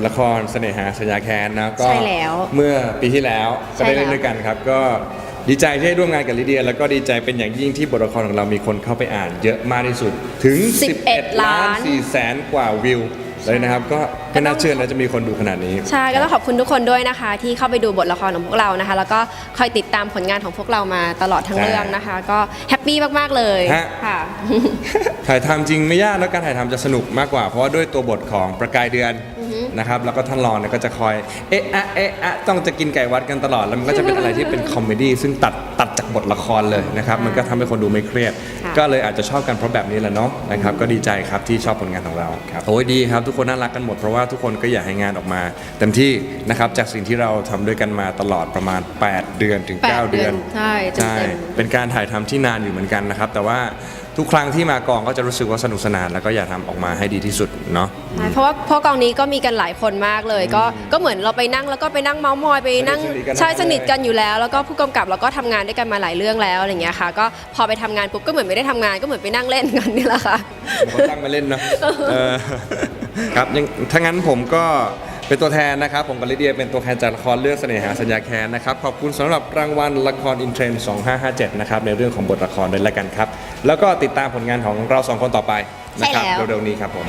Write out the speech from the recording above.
ทละครเสน่หาสัญญาแค้นนะก็ใช่แล้วเมื่อปีที่แล้วก็ได้ใช่แล้วเล่นด้วยกันครับ ก็ดีใจที่ได้ร่วมงานกับลิเดีย แล้วก็ดีใจเป็นอย่างยิ่งที่บทละครของเรามีคนเข้าไปอ่านเยอะมากที่สุดถึง11 ล้าน 4 แสนกว่าวิว เลยนะครับ ก็ไม่น่าเชื่อนะจะมีคนดูขนาดนี้ ใช่ก็ต้องขอบคุณทุกคนด้วยนะคะ ที่เข้าไปดูบทละครของพวกเรานะคะ แล้วก็คอยติดตามผลงานของพวกเรามาตลอดทั้งใช่เรื่องนะคะ ก็แฮปปี้มากๆเลยฮะ ค่ะ ถ่ายทำจริงไม่ยากแล้วการถ่ายทำจะสนุกมากกว่า เพราะว่าด้วยตัวบทของประกายเดือนนะครับแล้วก็ท่านรองเนี่ยก็จะคอยเอ๊ะอะเอ๊ะอะต้องจะกินไก่วัดกันตลอด แล้วมันก็จะเป็นอะไรที่เป็นคอมเมดี้ซึ่งตัดตัดจาก บทละครเลยนะครับมันก็ทำให้คนดูไม่เครียด ค่ะ ก็เลยอาจจะชอบกันเพราะแบบนี้แหละเนาะนะครับก็ดีใจครับที่ชอบผลงานของเราครับโอ้ยดีครับทุกคนน่ารักกันหมดเพราะว่าทุกคนก็อยากให้งานออกมาเต็มที่นะครับจากสิ่งที่เราทำด้วยกันมาตลอดประมาณ 8 เดือนถึง แปด9เดือน ใช่เต็มๆใช่เป็นการถ่ายทำที่นานอยู่เหมือนกันนะครับ แต่ว่าทุกครั้งที่มากองก็จะรู้สึกว่าสนุกสนาน แล้วก็อยากทำออกมาให้ดีที่สุดเนาะใช่ เพราะว่าเพราะกองนี้ก็มีกันหลายคนมากเลย ก็ก็เหมือนเราไปนั่งแล้วก็ไปนั่งเมาส์มอยไปนั่งสนิทกันใช่ทั้งนั้นสนิทกันอยู่แล้ว แล้วก็ผู้กำกับเราก็ทำงานด้วยกันมาหลายเรื่องแล้วอะไรอย่างเงี้ยค่ะ ก็พอไปทำงานปุ๊บก็เหมือนไม่ได้ทำงานก็เหมือนไปนั่งเล่นกันนี่แหละค่ะ ผมตั้งมาเล่นเนาะเออครับยังถ้างั้นผมก็เป็นตัวแทนนะครับ ผมกับลิเดียเป็นตัวแทนจากละครเรื่องเสน่หาสัญญาแค้นนะครับ ขอบคุณสำหรับรางวัลละครอินเทรนด์2557 นะครับ ในเรื่องของบทละครด้วยละกันครับ แล้วก็ติดตามผลงานของเราสองคนต่อไปนะครับใช่แล้ว เร็วๆนี้ครับผม